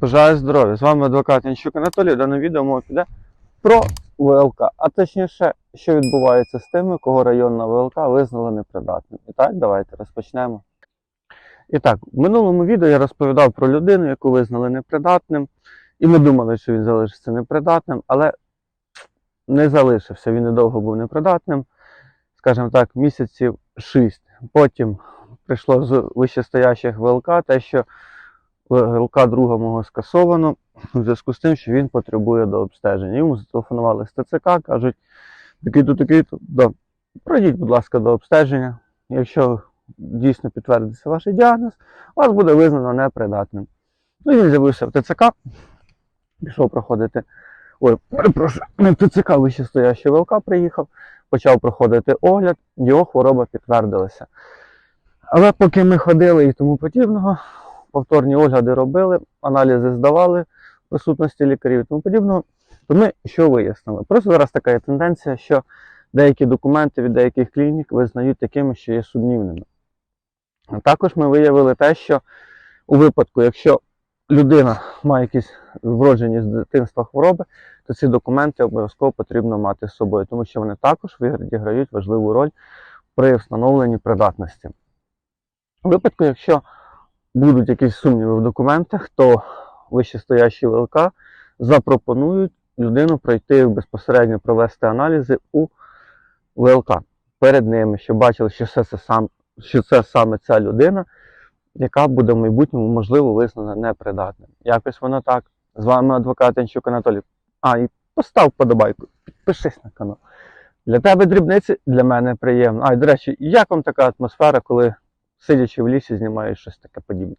Бажаю здоров'я! З вами адвокат Янчук Анатолій. Дане відео мова піде про ВЛК, а точніше, що відбувається з тими, кого районна ВЛК визнала непридатним. І так, давайте розпочнемо. І так, в минулому відео я розповідав про людину, яку визнали непридатним, і ми думали, що він залишиться непридатним, але не залишився. Він недовго був непридатним, скажімо так, місяців 6. Потім прийшло з вищестоящих ВЛК те, що ВЛК друга мого скасовано у зв'язку з тим, що він потребує до обстеження. Йому зателефонували з ТЦК, кажуть, такий-то, такий-то, да, пройдіть, будь ласка, до обстеження. Якщо дійсно підтвердиться ваш діагноз, вас буде визнано непридатним. Ну, він з'явився в ТЦК, пішов проходити. Ой, перепрошую, не в ТЦК вищестоящий ВЛК приїхав, почав проходити огляд, його хвороба підтвердилася. Але поки ми ходили і тому подібного, повторні огляди робили, аналізи здавали в присутності лікарів і тому подібного, то ми що вияснили? Просто зараз така є тенденція, що деякі документи від деяких клінік визнають такими, що є сумнівними. Також ми виявили те, що у випадку, якщо людина має якісь вроджені з дитинства хвороби, то ці документи обов'язково потрібно мати з собою, тому що вони також відіграють важливу роль при встановленні придатності. У випадку, якщо будуть якісь сумніви в документах, то вищестоящі ВЛК запропонують людину пройти безпосередньо провести аналізи у ВЛК перед ними, щоб бачили, що це, це, сам, що це саме ця людина, яка буде в майбутньому, можливо, визнана непридатним. Якось воно так. З вами адвокат Янчук Анатолій. А, і постав подобайку, підпишись на канал. Для тебе дрібниці, для мене приємно. А, і до речі, як вам така атмосфера, коли сидячи в лісі, знімаєш щось таке подібне?